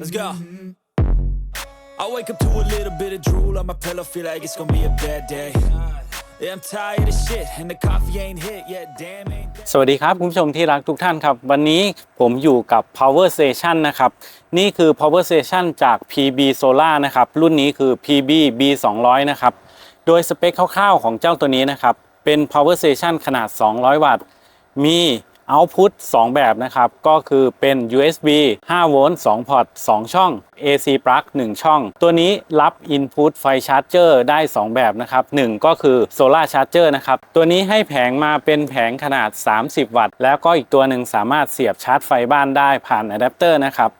Let's go. I wake up to a little bit of drool on my pillow, feel like it's gonna be a bad day. Yeah, I'm tired of shit, and the coffee ain't hit yet. Damn, ain't. สวัสดีครับ คุณผู้ชมที่รักทุกท่านครับ วันนี้ผมอยู่กับ Power Station นะครับ นี่คือ Power Station จาก PB Solar นะครับ รุ่นนี้คือ PB B200 นะครับ โดยสเปคคร่าวๆของเจ้าตัวนี้นะครับ เป็น Power Station ขนาด 200 วัตต์ มี Output 2 แบบนะครับ ก็คือเป็น USB 5 โวลต์2พอร์ต2ช่อง AC plug 1 ช่อง ตัวนี้รับ Input ไฟชาร์จเจอร์ได้ 2 แบบนะครับ 1 ก็คือ Solar Charger นะครับ ตัวนี้ให้แผงมาเป็นแผงขนาด 30 วัตต์ แล้วก็อีกตัวหนึ่งสามารถเสียบชาร์จไฟบ้านได้ผ่านอะแดปเตอร์นะครับ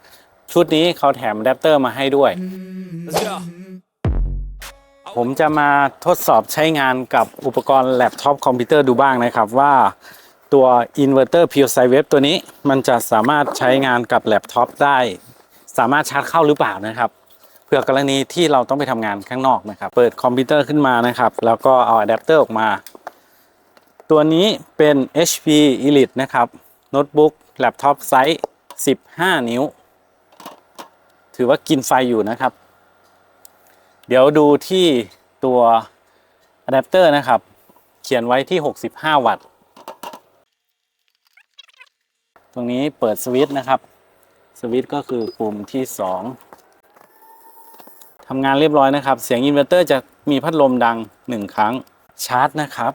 ชุดนี้เขาแถมอะแดปเตอร์มาให้ด้วย Let's go. ผมจะมาทดสอบใช้งานกับอุปกรณ์แล็ปท็อปคอมพิวเตอร์ดูบ้างนะครับว่า ตัวอินเวอร์เตอร์พิวไซเวฟตัวนี้มันจะสามารถใช้งานกับแล็ปท็อปได้ สามารถชาร์จเข้าหรือเปล่านะครับเพื่อกรณีที่เราต้องไปทำงานข้างนอกนะครับ เปิดคอมพิวเตอร์ขึ้นมานะครับ แล้วก็เอาอะแดปเตอร์ออกมา ตัวนี้เป็น HP Elite นะครับโน้ตบุ๊กแล็ปท็อปไซส์ 15 นิ้ว ถือว่ากินไฟอยู่นะครับ เดี๋ยวดูที่ตัวอะแดปเตอร์นะครับ เขียนไว้ที่ 65 วัตต์ ต รงนี้เปิดสวิตช์นะครับ สวิตช์ก็คือปุ่มที่ 2ทำงานเรียบร้อยนะครับ เสียงอินเวอร์เตอร์จะมีพัดลมดัง 1 ครั้งชาร์จนะครับ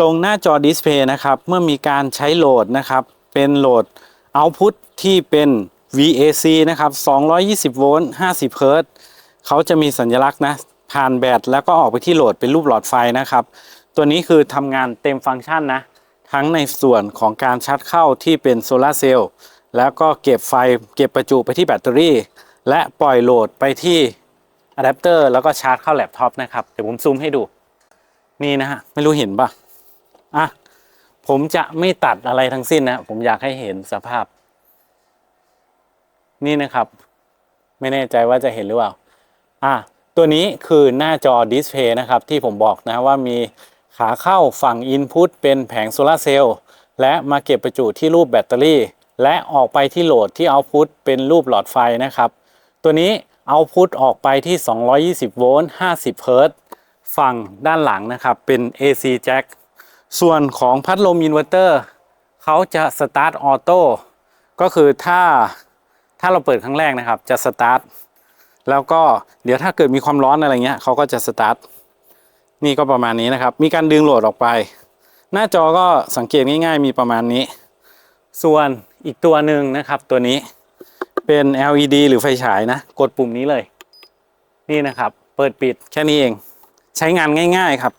ตรงหน้าจอดิสเพย์นะครับ เมื่อมีการใช้โหลดนะครับ เป็นโหลด Output ที่เป็น VAC นะครับ 220 โวลต์ 50 เฮิร์ตเขาจะมีสัญลักษณ์นะ ผ่านแบตแล้วก็ออกไปที่โหลดเป็นรูปหลอดไฟนะครับ ตัวนี้คือทำงานเต็มฟังก์ชันนะ ทั้งในส่วนของการชาร์จเข้าที่เป็นโซลาร์เซลล์แล้วก็เก็บไฟเก็บประจุไปที่แบตเตอรี่ และปล่อยโหลดไปที่อะแดปเตอร์แล้วก็ชาร์จเข้าแล็ปท็อปนะครับ เดี๋ยวผมซูมให้ดู นี่นะฮะ ไม่รู้เห็นปะอะ ผมจะไม่ตัดอะไรทั้งสิ้นนะ ผมอยากให้เห็นสภาพ นี่นะครับ ไม่แน่ใจว่าจะเห็นหรือเปล่า อะ ตัวนี้คือหน้าจอดิสเพย์นะครับ ที่ผมบอกนะว่ามี ขาเข้าฝั่ง Input เป็นแผงโซลาเซลล์และมาเก็บประจุที่รูปแบตเตอรี่ และออกไปที่โหลดที่ Output เป็นรูปหลอดไฟนะครับ ตัวนี้ Output ออกไปที่ 220 โวลต์ 50 เฮิรตซ์ฝั่งด้านหลังนะครับ เป็น AC Jack ส่วนของพัดลมอินเวอร์เตอร์เขาจะสตาร์ทออโต้ก็คือถ้าถ้าเราเปิดครั้งแรกนะครับจะสตาร์ทแล้วก็เดี๋ยวถ้าเกิดมีความร้อนอะไรเงี้ยเขาก็จะสตาร์ท นี่ก็ประมาณนี้นะครับ มีการดึงโหลดออกไป หน้าจอก็สังเกตง่าย ๆ มีประมาณนี้ ส่วนอีกตัวหนึ่งนะครับ ตัวนี้เป็น LED หรือไฟฉายนะ กดปุ่มนี้เลย นี่นะครับ เปิดปิดแค่นี้เอง ใช้งานง่าย ๆครับ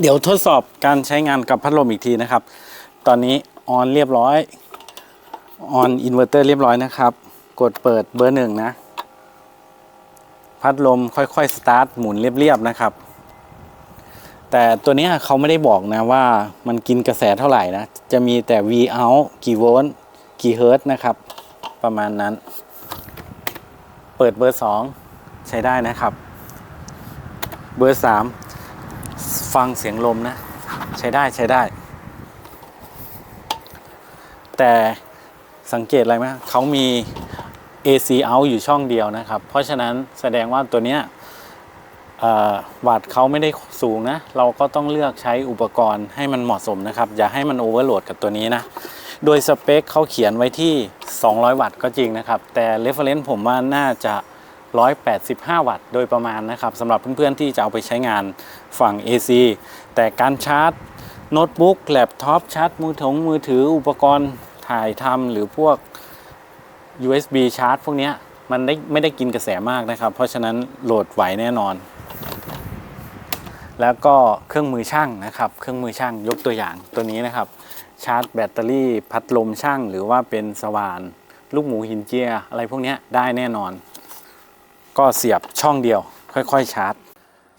เดี๋ยวทดสอบการใช้งานกับพัดลมอีกทีนะครับ ตอนนี้ออนเรียบร้อยออนอินเวอร์เตอร์เรียบร้อยนะครับ กดเปิดเบอร์หนึ่งนะ พัดลมค่อยๆสตาร์ทหมุนเรียบๆนะครับ แต่ตัวนี้เขาไม่ได้บอกนะว่ามันกินกระแสเท่าไหร่นะ จะมีแต่ V out กี่โวลต์กี่เฮิร์ตนะครับ ประมาณนั้น เปิดเบอร์ 2 ใช้ได้นะครับ เบอร์ 3 ฟังเสียงลมนะ ใช้ได้ใช้ได้ แต่สังเกตอะไรไหมเขามี AC out อยู่ช่องเดียวนะครับ เพราะฉะนั้นแสดงว่าตัวเนี้ยวัตต์เขาไม่ได้สูงนะ เราก็ต้องเลือกใช้อุปกรณ์ให้มันเหมาะสมนะครับ อย่าให้มันโอเวอร์โหลดกับตัวนี้นะ โดยสเปคเขาเขียนไว้ที่ 200 วัตต์ก็จริงนะครับ แต่ reference ผมว่าน่าจะ 185 วัตต์โดยประมาณนะครับสำหรับเพื่อนๆที่จะเอาไปใช้งานฝั่ง AC แต่การชาร์จโน้ตบุ๊กแล็ปท็อปชาร์จมือถงมือถืออุปกรณ์ถ่ายทำหรือพวก USB ชาร์จพวกนี้มันได้ไม่ได้กินกระแสมากนะครับ เพราะฉะนั้นโหลดไหวแน่นอน แล้วก็เครื่องมือช่างนะครับ เครื่องมือช่างยกตัวอย่างตัวนี้นะครับ ชาร์จแบตเตอรี่พัดลมช่าง หรือว่าเป็นสว่าน ลูกหมูหินเจีย อะไรพวกนี้ได้แน่นอน ก็เสียบช่องเดียว ค่อย ๆ ชาร์จ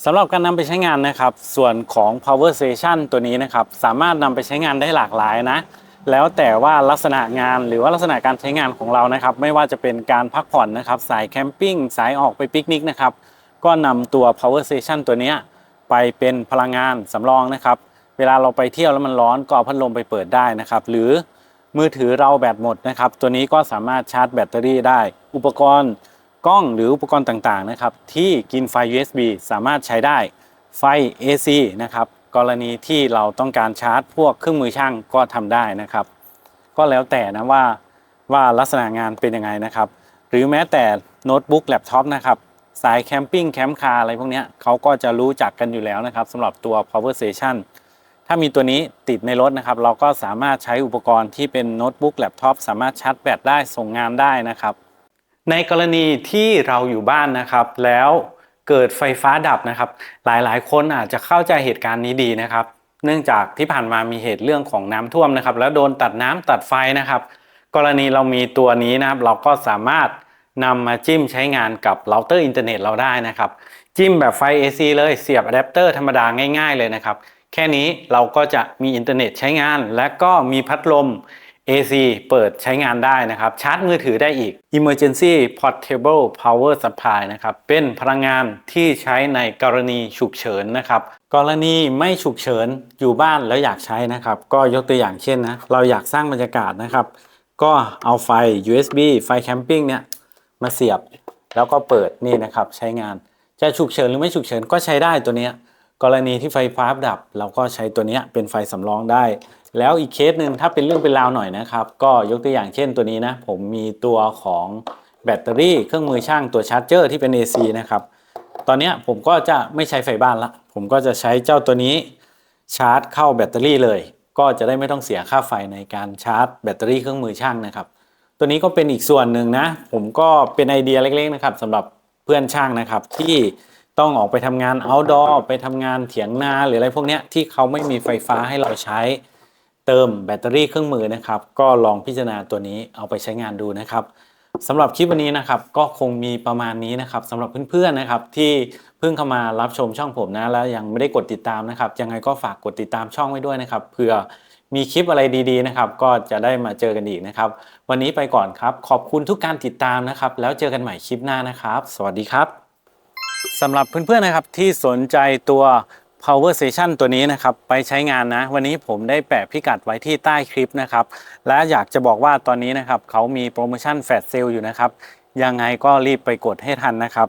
สำหรับการนำไปใช้งานนะครับ ส่วนของ power station ตัวนี้นะครับ สามารถนำไปใช้งานได้หลากหลายนะ แล้วแต่ว่าลักษณะงานหรือว่าลักษณะการใช้งานของเรานะครับ ไม่ว่าจะเป็นการพักผ่อนนะครับสายแคมปิ้งสายออกไปปิกนิกนะครับก็นำตัว power station ตัวนี้ไปเป็นพลังงานสำรองนะครับ เวลาเราไปเที่ยวแล้วมันร้อนก็เอาพัดลมไปเปิดได้นะครับ หรือมือถือเราแบตหมดนะครับ ตัวนี้ก็สามารถชาร์จแบตเตอรี่ได้ อุปกรณ์กล้องหรืออุปกรณ์ต่างๆนะครับ ที่กินไฟ USB สามารถใช้ได้ไฟ AC นะครับ กรณีที่เราต้องการชาร์จพวกเครื่องมือช่างก็ทำได้นะครับ ก็แล้วแต่นะว่าว่าลักษณะงานเป็นยังไงนะครับ หรือแม้แต่โน้ตบุ๊กแล็ปท็อปนะครับสายแคมปิ้งแคมป์คาร์อะไรพวกนี้เขาก็จะรู้จักกันอยู่แล้วนะครับสำหรับตัว power station ถ้ามีตัวนี้ติดในรถนะครับ เราก็สามารถใช้อุปกรณ์ที่เป็นโน้ตบุ๊กแล็ปท็อปสามารถชาร์จแบตได้ส่งงานได้นะครับ ในกรณีที่เราอยู่บ้านนะครับแล้ว เกิดไฟฟ้าดับนะครับ หลายๆ คนอาจจะเข้าใจเหตุการณ์นี้ดีนะครับ เนื่องจากที่ผ่านมามีเหตุเรื่องของน้ำท่วมนะครับ แล้วโดนตัดน้ำตัดไฟนะครับ กรณีเรามีตัวนี้นะครับ เราก็สามารถนำมาจิ้มใช้งานกับเราเตอร์อินเทอร์เน็ตเราได้นะครับ จิ้มแบบไฟ AC เลยเสียบอะแดปเตอร์ธรรมดาง่าย ๆ เลยนะครับ แค่นี้เราก็จะมีอินเทอร์เน็ตใช้งาน และก็มีพัดลม AC เปิดใช้งานได้นะครับ ชาร์จมือถือได้อีก Emergency Portable Power Supply นะครับ เป็นพลังงานที่ใช้ในกรณีฉุกเฉินนะครับ กรณีไม่ฉุกเฉินอยู่บ้านแล้วอยากใช้นะครับ ก็ยกตัวอย่างเช่นนะ เราอยากสร้างบรรยากาศนะครับ ก็เอาไฟ USB ไฟแคมปิ้งเนี่ยมาเสียบ แล้วก็เปิดนี่นะครับใช้งาน จะฉุกเฉินหรือไม่ฉุกเฉินก็ใช้ได้ตัวเนี้ย กรณีที่ไฟฟ้าดับ เราก็ใช้ตัวเนี้ยเป็นไฟสำรองได้ แล้วอีกเคสหนึ่งถ้าเป็นเรื่องเป็นราวหน่อยนะครับ ก็ยกตัวอย่างเช่นตัวนี้นะ ผมมีตัวของแบตเตอรี่เครื่องมือช่างตัวชาร์จเจอร์ที่เป็น AC นะครับ ตอนนี้ผมก็จะไม่ใช้ไฟบ้านละ ผมก็จะใช้เจ้าตัวนี้ชาร์จเข้าแบตเตอรี่เลย ก็จะได้ไม่ต้องเสียค่าไฟในการชาร์จแบตเตอรี่เครื่องมือช่างนะครับ ตัวนี้ก็เป็นอีกส่วนหนึ่งนะ ผมก็เป็นไอเดียเล็กๆนะครับสำหรับเพื่อนช่างนะครับที่ต้องออกไปทำงาน outdoor ไปทำงานเถียงนาหรืออะไรพวกนี้ที่เขาไม่มีไฟฟ้าให้เราใช้ เติมแบตเตอรี่เครื่องมือนะครับ ก็ลองพิจารณาตัวนี้เอาไปใช้งานดูนะครับสำหรับคลิปวันนี้นะครับก็คงมีประมาณนี้นะครับสำหรับเพื่อนๆนะครับที่เพิ่งเข้ามารับชมช่องผมนะแล้วยังไม่ได้กดติดตามนะครับ ยังไงก็ฝากกดติดตามช่องไว้ด้วยนะครับเผื่อมีคลิปอะไรดีๆนะครับ ก็จะได้มาเจอกันอีกนะครับ วันนี้ไปก่อนครับ ขอบคุณทุกการติดตามนะครับ แล้วเจอกันใหม่คลิปหน้านะครับ สวัสดีครับสำหรับเพื่อนๆนะครับที่สนใจตัว power station ตัวนี้นะครับไปใช้งานนะ วันนี้ผมได้แปะพิกัดไว้ที่ใต้คลิปนะครับ และอยากจะบอกว่าตอนนี้นะครับเขามีโปรโมชั่นแฟลชเซลอยู่นะครับ ยังไงก็รีบไปกดให้ทันนะครับ